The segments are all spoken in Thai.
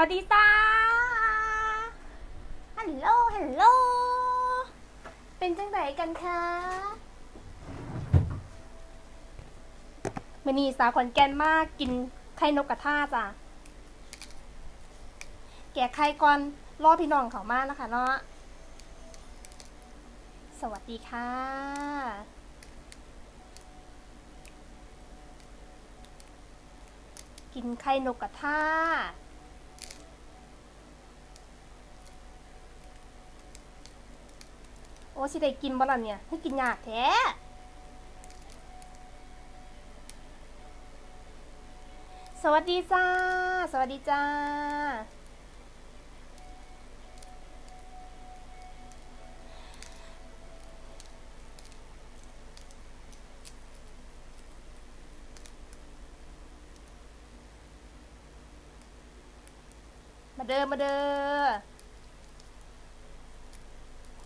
วัสดีจ้า ฮัลโหล ฮัลโหล เป็นจังไดกันคะมื่อนี้สาวขอนแก่นมากกินไข่นกกระทาจ้ะ แกะไข่ก่อนรอพี่น้องเขามากนะคะเนาะ สวัสดีค่ะกินไข่นกกระทา โอ้สิได้กินบ่ล่ะเนี่ยให้กินยากแท้สวัสดีจ้า สวัสดีจ้า มาเด้อมาเด้อ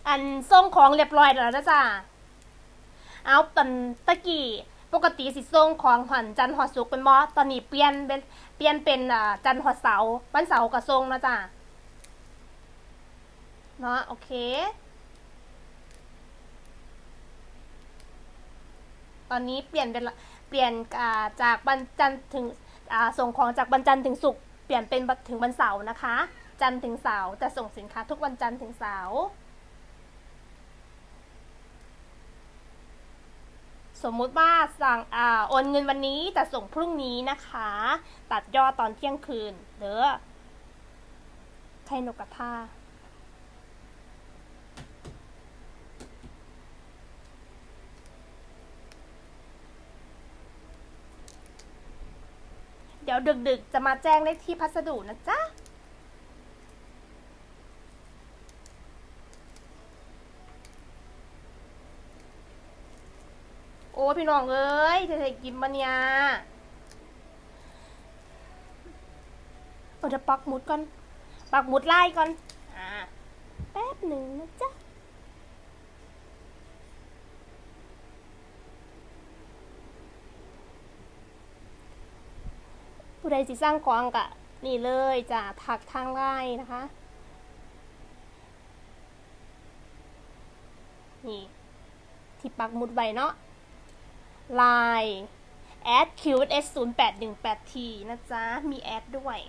อันส่งของเรียบร้อยแล้วนะจ๊ะเอาตอนตะกี้ปกติสิส่งของหันจันทร์หอดสุกเป็นบอตอนนี้เปลี่ยนเป็นเปลี่ยนเป็นอ่าจันทร์หอดเสาวันเสาร์ก็ส่งนะจ๊ะเนาะโอเค ตอนนี้เปลี่ยนเป็นเปลี่ยนอ่าจากวันจันทร์ถึงอ่าส่งของจากวันจันทร์ถึงศุกร์เปลี่ยนเป็นถึงวันเสาร์นะคะ จันทร์ถึงเสาร์จะส่งสินค้าทุกวันจันทร์ถึงเสาร์ สมมุติว่าสั่งอ่าโอนเงินวันนี้จะส่งพรุ่งนี้นะคะ ตัดยอดตอนเที่ยงคืนเด้อไข่นกกระทาเดี๋ยวดึกๆ จะมาแจ้งเลขที่พัสดุนะจ๊ะ อ้พี่น้องเอ้ยจะได้กินมาเนี่ยเอาจะปักหมุดก่อน ปักหมุดไล่ก่อน อ่า แป๊บหนึ่งนะจ๊ะผู้ใดสิสร้างกองกะ นี่เลยจะทักทางไล่นะคะ นี่ ที่ปักหมุดไว้เนาะ Line at qs 0 8 1 8 t นะจ๊ะ มีแอดด้วย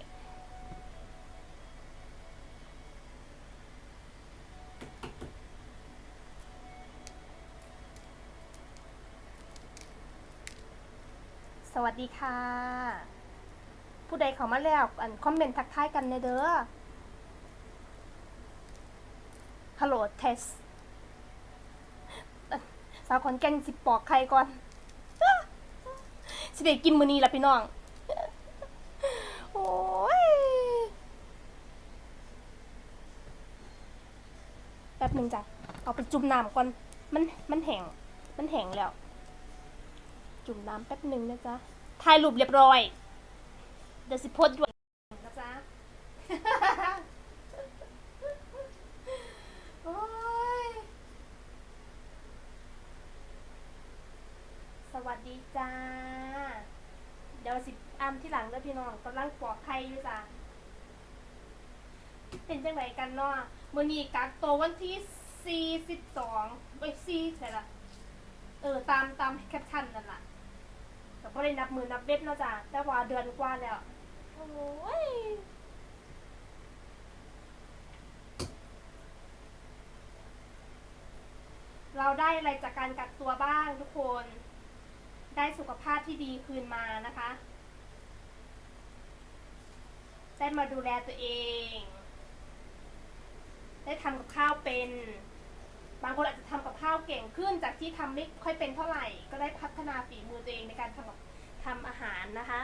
สวัสดีค่ะ ผู้ใดเขามาแล้วอันคอมเมนต์ทักทายกันในเด้อฮัลโหลเทสสาวขอนแก่นสิบปอกใครก่อน สิเดกินมื้อนี้ละพี่น้อง โอ้ยแป๊บหนึ่งจ้ะ เอาไปจุ่มน้ำก่อน มัน มันแห้ง มันแห้งแล้ว จุ่มน้ำแป๊บหนึ่งนะจ๊ะถ่ายรูปเรียบร้อย เดี๋ยวสิโพสต์ด่วนนะจ๊ะ โอ้ย สวัสดีจ้า เดี๋ยวสิอ่านที่หลังเด้อพี่น้องกำลังปอกไข่อยู่จ้า เป็นจังไรกันเนาะมื้อนี้กักตัววันที่ 42เอ้ย4ใช่ละเออตามตามแคปชั่นนั่นล่ะแต่ก็ได้นับมือนับเบ็ดเนาะจ้าแต่ว่าเดือนกว่าแล้ว โอ้ยเราได้อะไรจากการกักตัวบ้างทุกคน ได้สุขภาพที่ดีคืนมานะคะ ได้มาดูแลตัวเอง ได้ทำกับข้าวเป็น บางคนอาจจะทำกับข้าวเก่งขึ้น จากที่ทำไม่ค่อยเป็นเท่าไหร่ ก็ได้พัฒนาฝีมือตัวเองในการทำกับทำอาหารนะคะ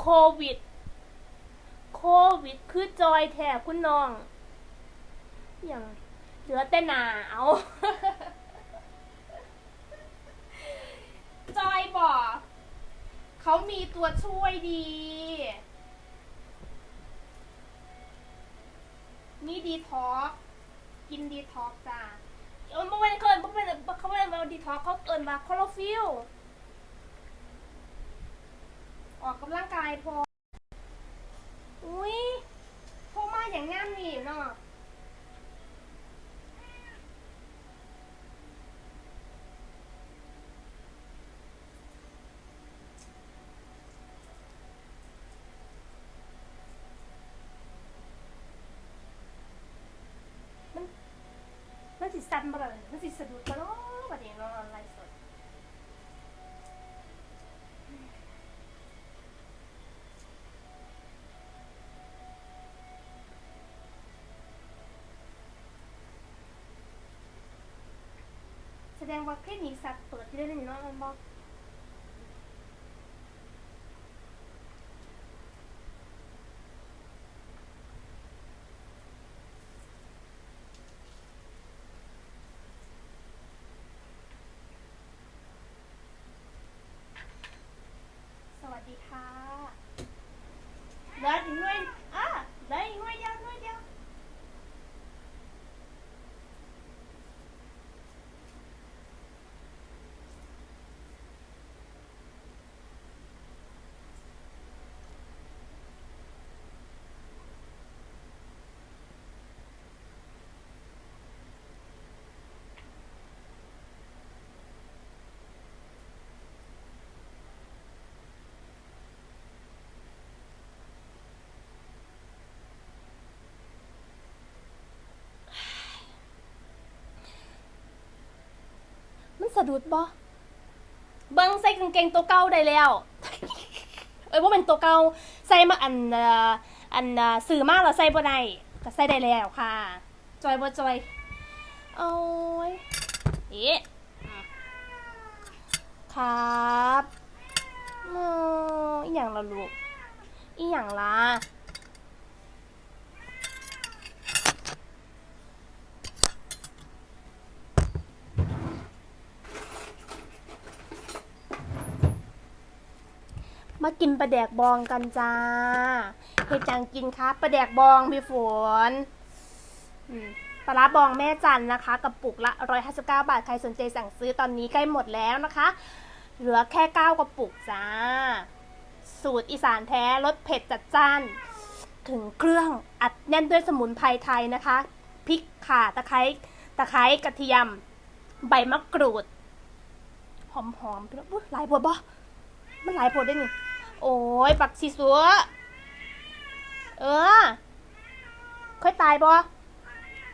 โควิด โควิด คือจอยแถบคุณน้อง อย่างเหลือแต่หนาว จอยบอก เขามีตัวช่วยดีมีดีท็อกกินดีท็อกจ้าเออเมื่อวันเกินเมื่อวันเขาไม่ได้มาดีท็อกเขาเอินมาคอลฟิลออกกำลังกายพอ อุ้ยโทรมาอย่างงามนี่เนาะ สั่นบ่ล่ะมันสิสะดุดบ่เนาะบัดนี้เนาะไลฟ์สดแสดงว่าคลินิกสัตว์เปิดที่ได้เลยเนาะมันบอกสวัสดีค่ะเหลืออีกหน่วยอะเหลืออีกหน่วยเดียวหน่วยเดียว มันสะดุดบ่เบิ้งใส่กางเกงตัวเก่าได้แล้ว เอ้ยว่าเป็นตัวเก่าใส่มาอันเอ่ออันเอ่อซื้อมาแล้วใส่บ่ได้ก็ใส่ได้แล้วค่ะ จอยบ่จอยโอ้ยเอ๊ะครับโอ้อีหยังล่ะลูกอีหยังล่ะ กินปลาแดกบองกันจ้าเฮจังกินครับปลาแดกบองพี่ฝนปลาร้าบองแม่จันนะคะกระปุกละ 159 บาท ใครสนใจสั่งซื้อตอนนี้ใกล้หมดแล้วนะคะ เหลือแค่ 9กระปุกจ้า สูตรอีสานแท้รสเผ็ดจัดจ้าน ถึงเครื่องอัดแน่นด้วยสมุนไพรไทยนะคะพริกข่าตะไคร้ตะไคร้กระเทียม ใบมะกรูด หอมๆพี่น้องหลายบวบ่มันหลายโพดได้นี่ โอ้ยปักสีสัว เออ ค่อยตายบ่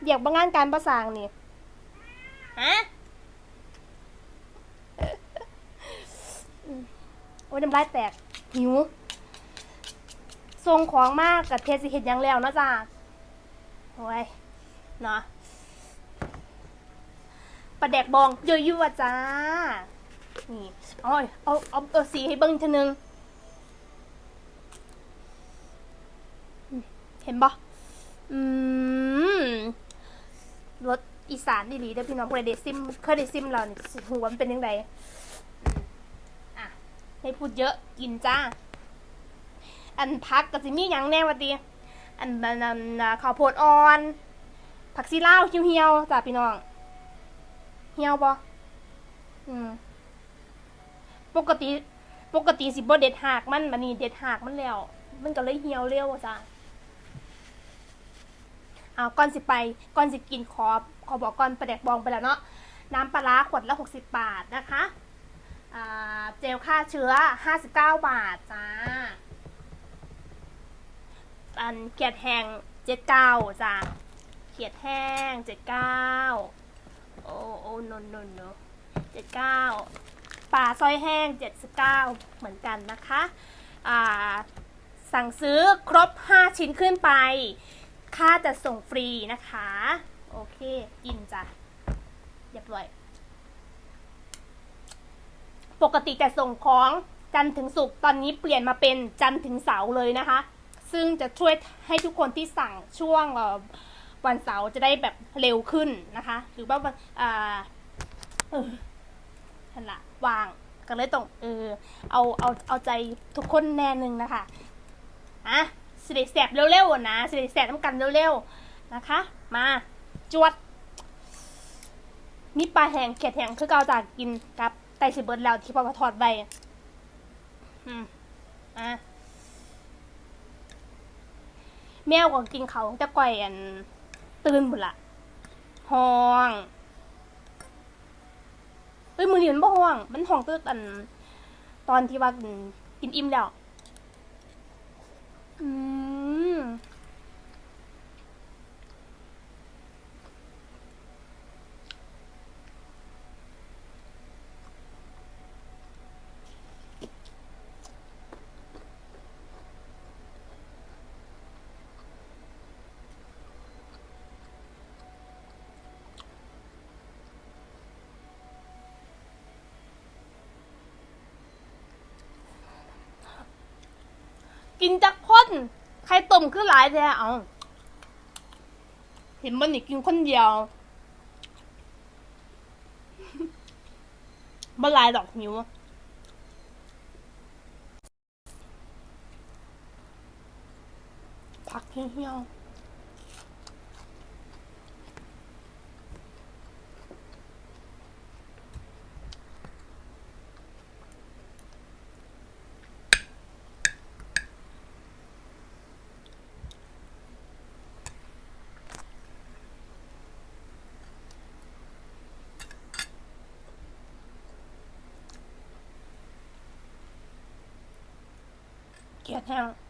อยากบางงานการประสางนี่ ฮะอืมโอ้ยน้ำลายแตก หิวทรงของมากกับเทสิเห็ดหยังแล้วเนาะจ้าโอ้ยเนาะปลาแดกบองยั่วๆจ้า นี่เอาเอาเอาเอาสีให้เบิ้งอีกทีนึงอืม เห็นปะอืมรสอีสานดีหลีเด้อพี่น้องเคยได้ซิมเคยได้ซิมเราเนี่สิหัวมันเป็นยังไงอะให้พูดเยอะกินจ้า อันพักกับสิมีหยังแน่วะตีอันนั้นอันอ่าข้าวโพดอ่อน ผักซีลาวเหี่ยวๆจ้าพี่น้องเหี่ยวปะอืมปกติปกติสิบ่เด็ดหากมันบัดนี้เด็ดหากมันแล้ว มันก็เลยเหี่ยวเร็วจ้ะ เอาก่อนสิไปก่อนสิกินขอขอบอกก่อนปลาแดกบองไปแล้วเนาะน้ำปลาร้าขวดละ 60 บาทนะคะเจลฆ่าเชื้อ 59 บาทจ้า อันเขียดแห้ง79จ้าเขียดแห้ง 79 โอ้โอ้นนนน79ปลาซอยแห้ง 79 เหมือนกันนะคะ สั่งซื้อครบ 5 ชิ้นขึ้นไป ค่าจะส่งฟรีนะคะ โอเค กินจ้ะเรียบร้อย ปกติจะส่งของจันถึงศุกตอนนี้เปลี่ยนมาเป็นจันถึงเสาร์เลยนะคะ ซึ่งจะช่วยให้ทุกคนที่สั่งช่วงวันเสาร์จะได้แบบเร็วขึ้นนะคะ หรือว่าวันอ่าเออนั่นละวางก็เลยต้องเออเอาเอาเอาใจทุกคนแน่หนึ่งนะคะอะ สิได้แสบเร็วๆอะนะสิได้แสบน้ำกันเร็วๆนะคะ มาจวด มีปลาแห้งเขียดแห้งคือเกาจากกินกับไตสิเบิร์ดแล้วที่พอมาทอดใบอืมอะแมวก็กินเขาจะก่อยอันตื่นบุละห้องเฮ้ยมือนี้มันบ่ห้อง มันห้องตื่นอัน ตอนที่ว่ากินอิ่มแล้ว อืม กินจากคน ใครต้มคือหลายแท้เอาเห็นมันนี่กินคนเดียวบ่หลายดอกหิวผักเหี่ยวๆ เก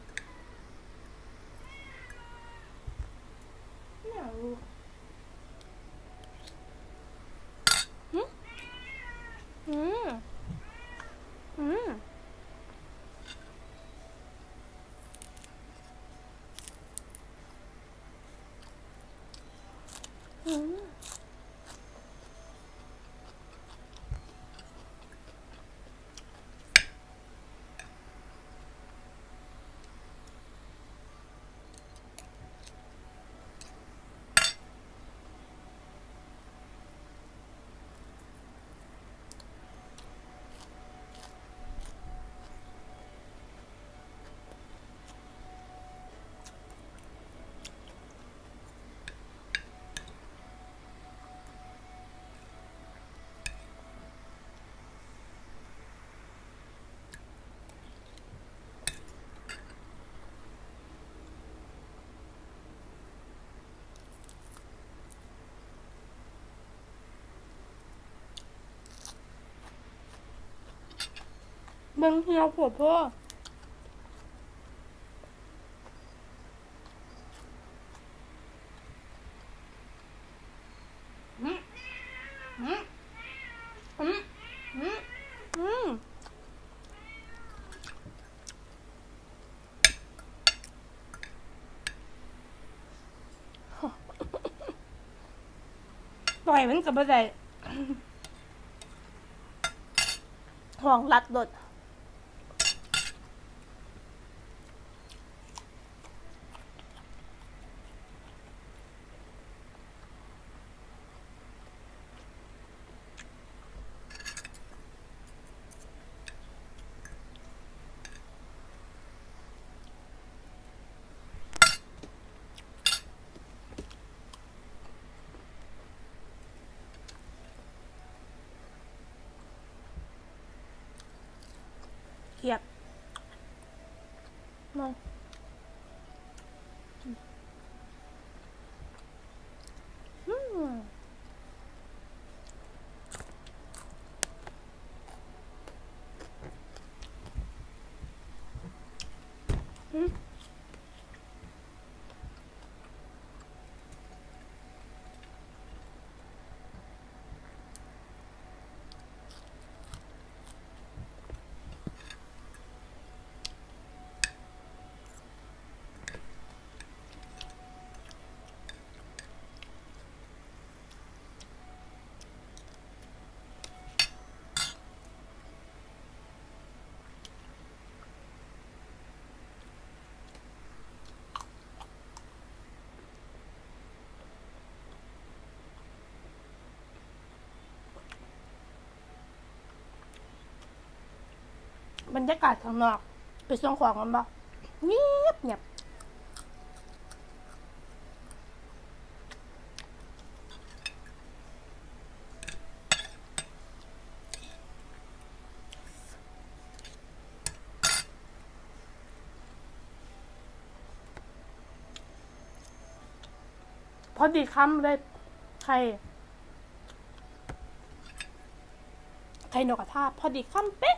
มึงเหี่ยวผัวพ่ออืมอืมอืมอืมอืมปล่อยมันกับอะไรห้องรัดรถ เครียดมองอืมอืม บรรยากาศข้างนอก ไปส่งของกันบ่เงียบเงียบพอดีคำเลยไข่ไข่นกกระทาพอดีคำเป๊ะ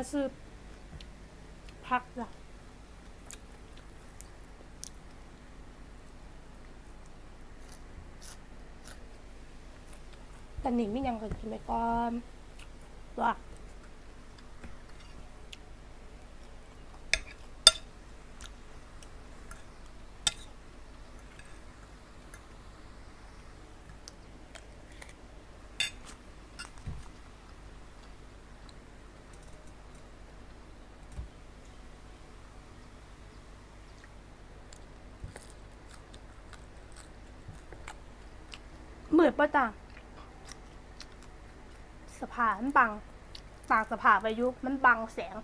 หาซื้อพักจ้ะแต่หนิงไม่ยังเคยกินไปก่อนตัวเมือนปะจ้ะสภามันบังต่างสภาพอายุมันบังแสง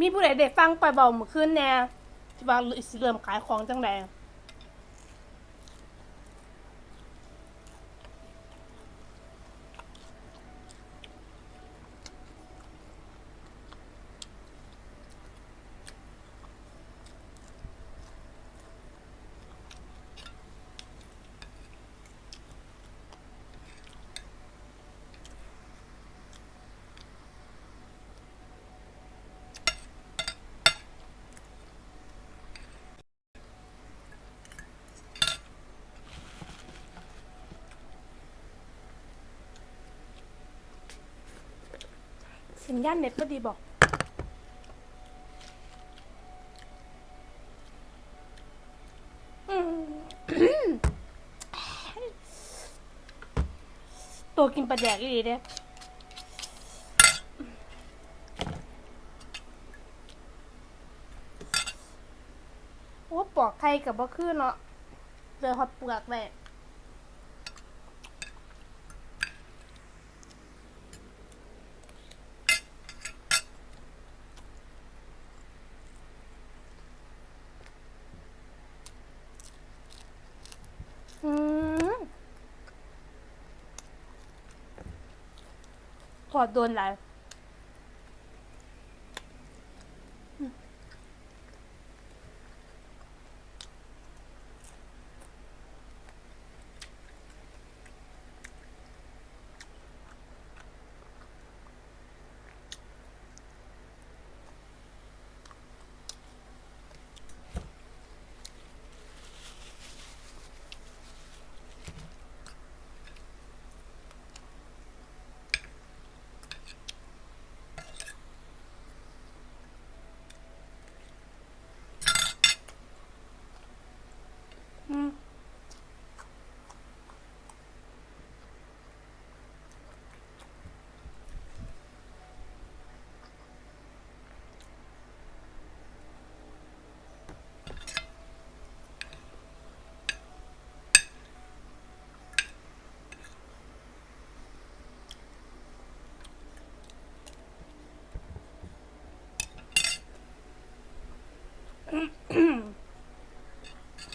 มีผู้ใดได้ฟังไปเบาเมื่อคืนแน่ที่ว่าสิเริ่มขายของจังใด สัญญาณเน็ตก็ดีบอก ตัวกินปลาแดกอีดีเด้โอ้ปอกไข่กับบ่คือเนาะเจอฮอตเปลือกแหละอืม ถอด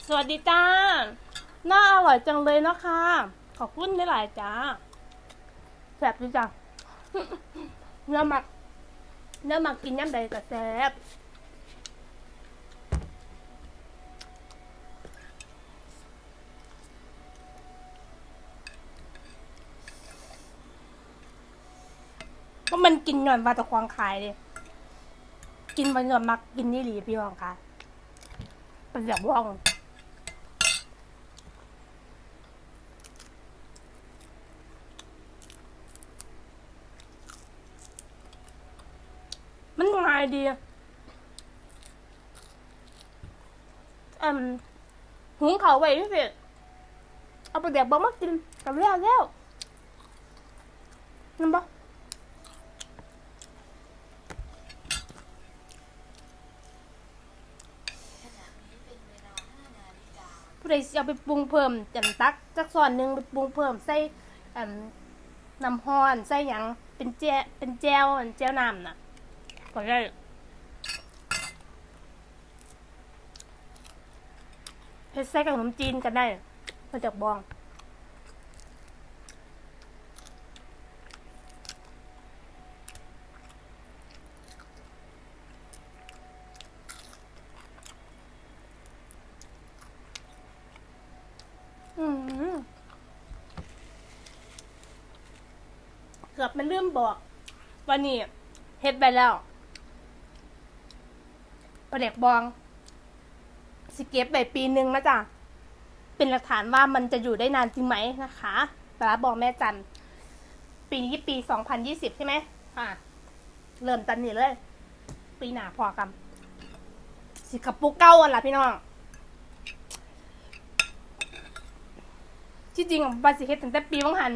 สวัสดีจ้า น่าอร่อยจังเลยนะคะ ขอบคุณหลายๆจ้าแซ่บดีจ้ะเนื้อหมักเนื้อหมักกินย่ำใดก็แซ่บก็มันกินหย่อนมาตะควางขายเลยกินวันหย่อนมักกินนี่หลีพี่วังค่ะเป็นแบบว่องายดีอะอืมหุงเขาไว้พี่เผ็ดเอาไปเดี๋ยวบอมากินกับแล้วแล้วนั่นปะผู้ใดเอาไปปรุงเพิ่มจันตักจักส่วนหนึ่งไปปรุงเพิ่มใส่น้ำฮอนใส่หยังเป็นแจเป็นแจวอันแจวน้ำน่ะ ก็ได้เฮ็ดไส้กับขนมจีนกันได้มาจากบองเกือบมันลืมบอก วันนี้เฮ็ดไปแล้ว ประเด็กบองสเก็บไปปีหนึ่งนะจ๊ะเป็นหลักฐานว่ามันจะอยู่ได้นานจริงไหมนะคะปลาบอกแม่จันปีนี้ปีสองพันยี่สิบใช่ไหมอ่าเริ่มตันนี่เลย ปีหนาพอกันสิกระปุกเก้าอันละพี่น้องที่จริงอะบาสิเฮ็ดตั้งแต่ปีวังหัน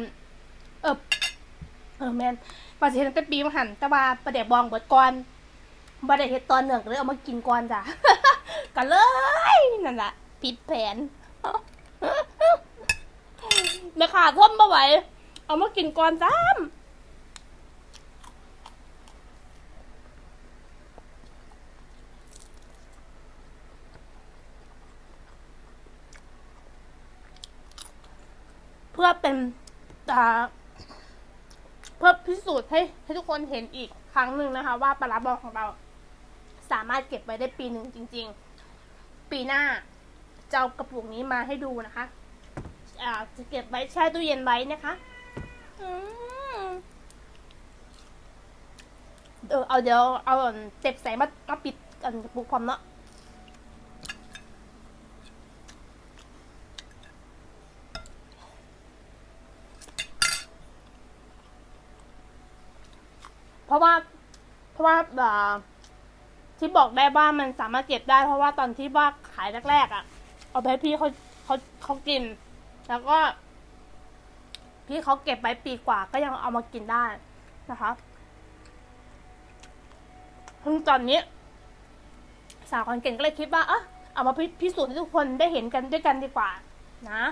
เออเออแมนบาสิเฮ็ดตั้งแต่ปีวังหัน แต่ว่าประเดี๋ยวบองเบิดก่อน บ่ได้เฮ็ดตอนเนื่องก็เลยเอามากินก่อนจ้ะก็เลยนั่นแหละผิดแผนแม่ขาทนบ่ไหวเอามากินก่อนจ้ามเพื่อเป็นอ่าเพื่อพิสูจน์ให้ให้ทุกคนเห็นอีกครั้งหนึ่งนะคะ ว่าปลาร้าบองของเรา สามารถเก็บไว้ได้ปีหนึ่งจริง ๆ ปีหน้าจะเอากระปุกนี้มาให้ดูนะคะอ่าจะเก็บไว้แช่ตู้เย็นไว้นะคะเออเอาเดี๋ยวเอาเจ็บใส่มามาปิดอันกระปุกความเนาะเพราะว่า เพราะว่าอ่า ที่บอกได้ว่ามันสามารถเก็บได้ เพราะว่าตอนที่ว่าขายแรกๆอะ่ะ เอาไปให้พี่เขาเขาเขากิน แล้วก็ พี่เขาเก็บไปปีกว่าก็ยังเอามากินได้นะคะซึ่งตอนนี้ สาวคนเก่งก็เลยคิดว่าเออเอามาพิพิสูจน์ให้ทุกคนได้เห็นกันด้วยกันดีกว่า นะ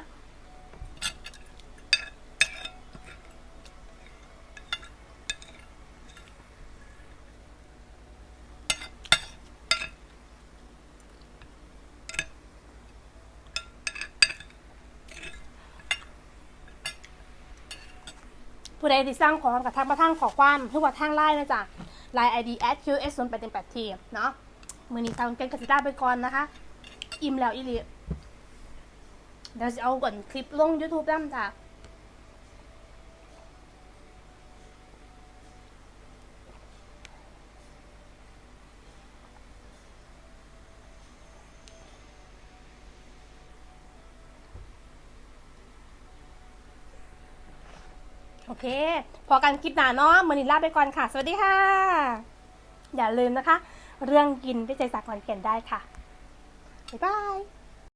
ผู้ใดที่สร้างของกับทางประทางขอความหรือว่าทางไลน์นะจ๊ะไลน์ ID at qs 0 8 8 t เนาะมือนี้ทางแกงกสิตาไปก่อนนะคะ อิ่มแล้วอีลีเดี๋ยวจะเอาก่อนคลิปลง YouTube ด้จ้ะ โอเค พอกันคลิปหนาเนาะมือนิลาไปก่อนค่ะ สวัสดีค่ะ อย่าลืมนะคะ เรื่องกินไปใจสากขอนแก่นได้ค่ะ บ๊ายบาย